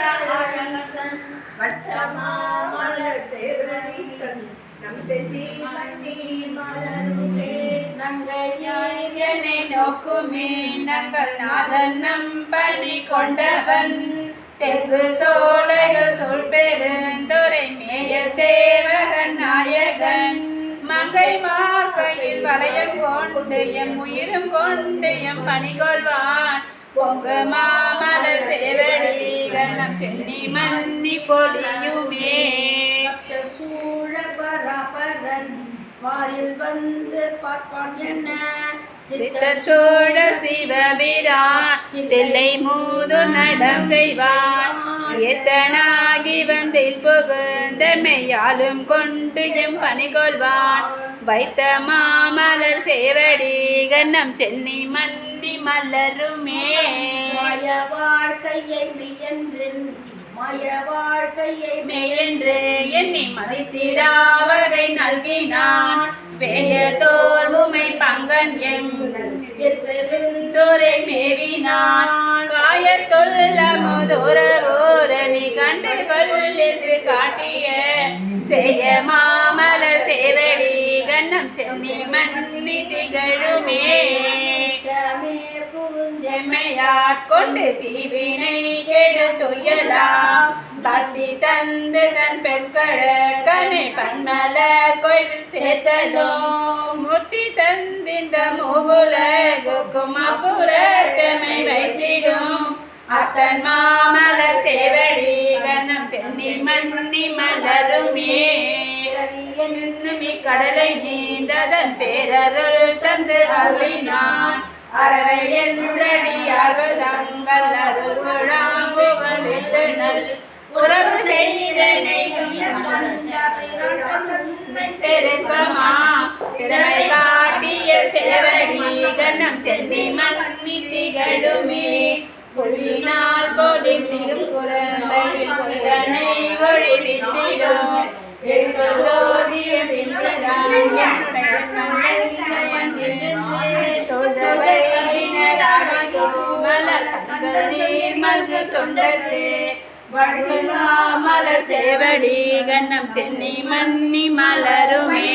அழகன் வட்டமாமலர் சேவடி நம் செல்வி மண்ணி மலருமே. நங்கையாயனை நோக்குமே. நங்கள் நாதன் நம்பணி கொண்டவன். தெற்கு சோலைகள் சொல் பெருந்துரை மேய சேவகன் நாயகன். மங்கை மாக்கையில் வளையம் கொண்டு எம் உயிரும் கொண்டு எம் பணிகொள்வான். பொங்கு மாமலர் சென்னி மன்னி பொலியுமே சூழ பராபரன் வாயில் வந்து பார்ப்பான் என்ன? சித்தர் சோழ சிவபிரான் தில்லை மூது நடம் செய்வான். எத்தனாகி வந்தில் புகுந்த மெய்யாலும் கொண்டு எம் பணிகொள்வான். வைத்த மாமலர் சேவடி கண்ணம் சென்னி மன்னி மலருமே. மாய வாழ்க்கையை மெய்யென்றென் மாய வாழ்க்கையை மெய்யென்று எண்ணி மதித்திடாவகை நல்கினான். வேய தோல்வுமை பங்கன் எங்குரை மேவினான். காயத்துள்ள முதோர ஊரணி கண்டு கொள்ளென்று காட்டிய. செய்ய மாமலர் எம்மையாட்கொண்டு தீவினை கெடுத்துயலாம் பக்தி தந்து தன் பெண்கடற்கனை பன்மல கோயில் சேர்த்தலும் முத்தி தந்திந்த மூவுலகுக்கும் அப்புறத்தமை வைத்திடும். அத்தன் மாமல சேவடி கண்ணம் சென்னி மன்னி மலருமே. கடலை நீந்ததன் பேரருள் தந்து அருளினான். அறவை என்றடியார்கள் தங்கள் அருள் விழாம்புகள் நல் உறவு செய்தனை பெருக்கமா திறமை காட்டிய சேவடி கண்ணம் சென்னி மன்னி திகழுமே பொழியினால் ஒழிவித்திடும் ஜோதியம் பின்பிரான் என்னுடைய தொண்டர்க்கு மலர் சேவடி கண்ணம் சென்னி மன்னி மலருமே.